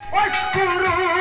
Aşk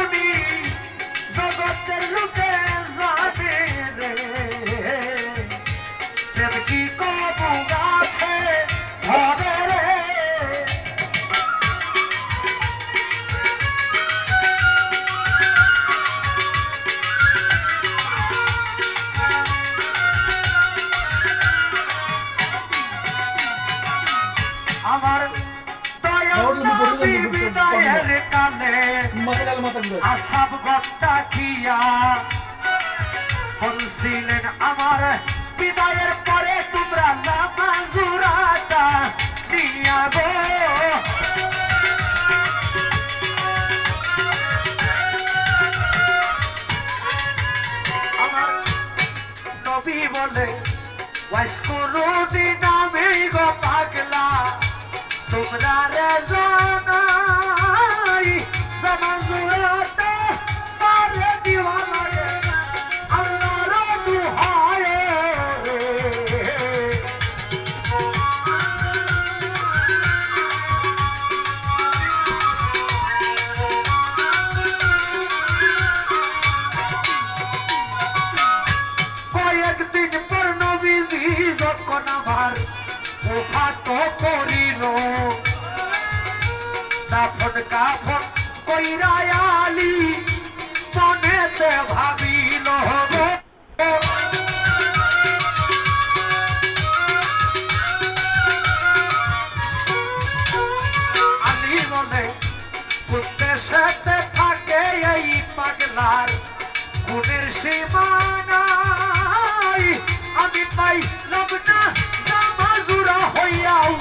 আসাব গত্তা কিয়া। বলছিলেন, আমার বিদায়ের পরে তোমরা নামাজুরাটা দিয়া গো। আমার নবী বলে ওয়াইস্কুরুদি নামে নবীজি যখন আমার উঠাত করিল। দাফন কাফন কইরা আলি, মনেতে ভাবিল আলি বলে, উদ্দেশ্যতে থাকে এই পাগলার, গুণের সীমানাই আমি পাইলাম না জামাজুরা হইয়াও,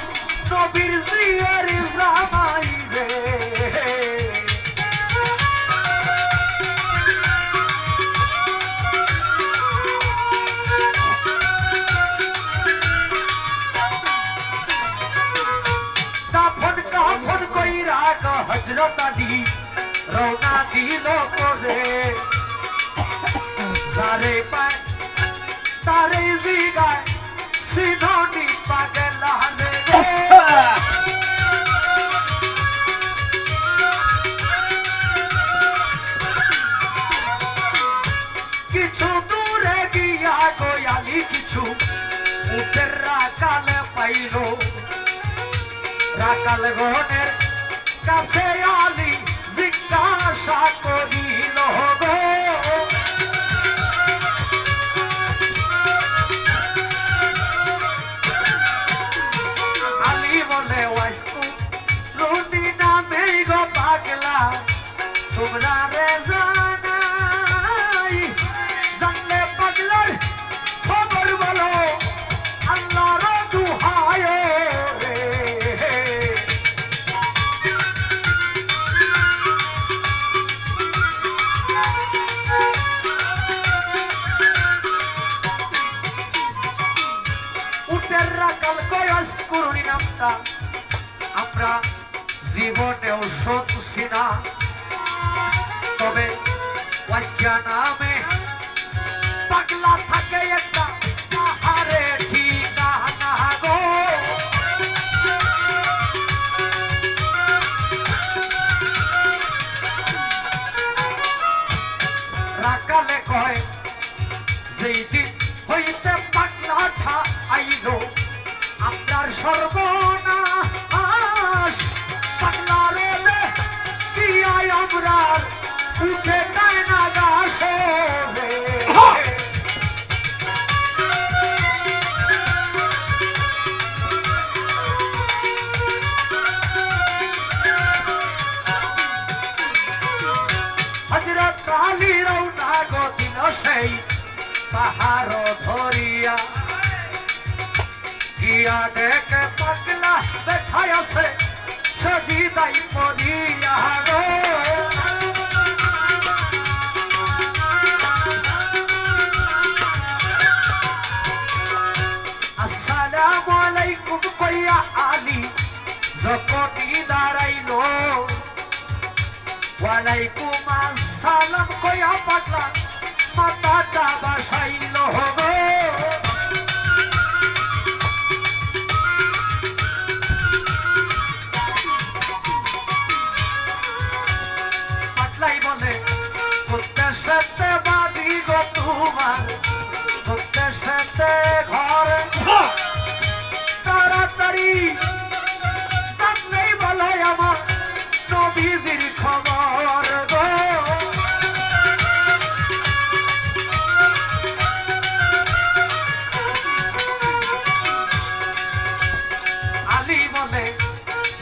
নবীর জিয়ার জামাই রে। কাফন কাফন কইরা হজরত আলী, রওনা দিল করে সারে পায় তারে জিগায় সিননি পাগলা কিছু দূরে গিয়া গয়ালি, কিছু উঠের রাকাল পাইল। রাকাল গনের কাছে আলি, জিজ্ঞাসা তোমরা রে জানাই, জানলে পাগলার খবর বলো, আল্লাহর দুহায় রে। উটের রাকাল কয়াস করুনি নামটা, আমরা জীবনেও শুনছি না তবে ওয়াজ্জা নামে পাগলা থাকে একটা সেই পাহাড় ধরিয়া। গিয়া দেখে পাগলা বেঠাই আছে সজিদাই পড়িয়া আসসালামু আলাইকুম কইয়া আলী যখনই দাঁড়াইলো। পাতাটা বাসাইল হবে। পাতলাই বলে প্রত্যেক সাথে বাড়ি গো তোমার প্রত্যেক সাথে ঘর। বলে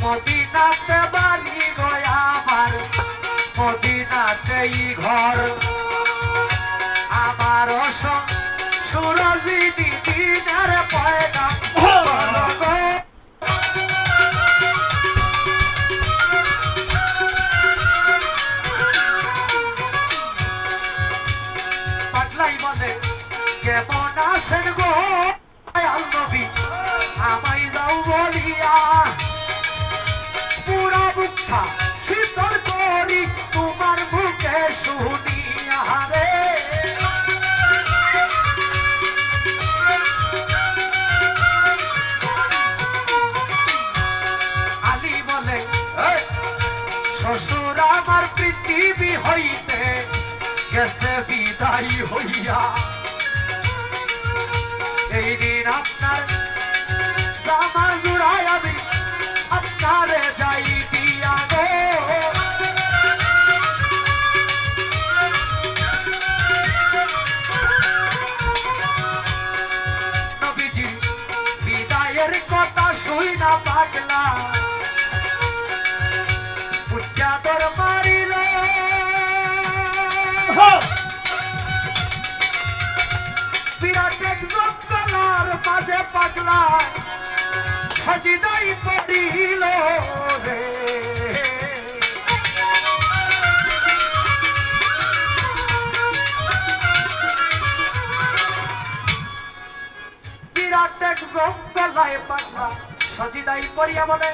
মদিনাতে বাড়ি আমার মদিনাতেই ঘর। আমার সুরজি দিদিনার পয়গা শুনিয়া রে আলী বলে শ্বশুর আমার পৃথিবী হইতে গেছে বিদায় হইয়া। সজিদাই পড়িল রে। বিরাট এক জঙ্গলায় পাগলা সজিদাই পড়িয়া বলে